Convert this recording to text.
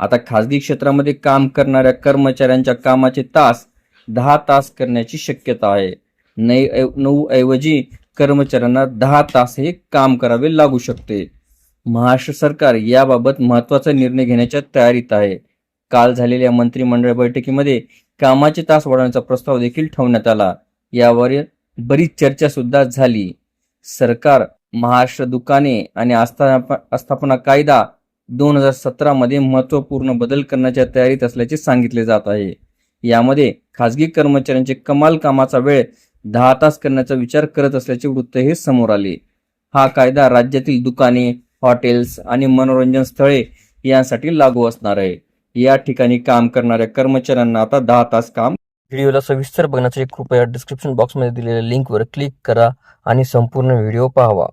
आता खासगी क्षेत्रामध्ये काम करणाऱ्या कर्मचाऱ्यांच्या कामाचे तास दहा तास करण्याची शक्यता आहे. नऊ नऊ ऐवजी कर्मचाऱ्यांना दहा तास हे काम करावे लागू शकते. महाराष्ट्र सरकार याबाबत महत्त्वाचा निर्णय घेण्याच्या तयारीत आहे. काल झालेल्या मंत्रिमंडळ बैठकीमध्ये कामाचे तास वाढवण्याचा प्रस्ताव देखील ठेवण्यात आला. यावर बरीच चर्चा सुद्धा झाली. सरकार महाराष्ट्र दुकाने आणि आस्थाप आस्थापना कायदा दोन हजार सतरामध्ये महत्त्वपूर्ण बदल करण्याच्या तयारीत असल्याचे सांगितले जात आहे. यामध्ये खासगी कर्मचाऱ्यांचे कमाल कामाचा वेळ दहा तास करण्याचा विचार करत असल्याचे वृत्त हे समोर आले. हा कायदा राज्यातील दुकाने हॉटेल्स आणि मनोरंजन स्थळे यांसाठी लागू असणार आहे. या ठिकाणी काम करणाऱ्या कर्मचाऱ्यांना आता दहा तास काम व्हिडिओला सविस्तर बघण्यासाठी कृपया डिस्क्रिप्शन बॉक्समध्ये दिलेल्या लिंकवर क्लिक करा आणि संपूर्ण व्हिडिओ पाहावा.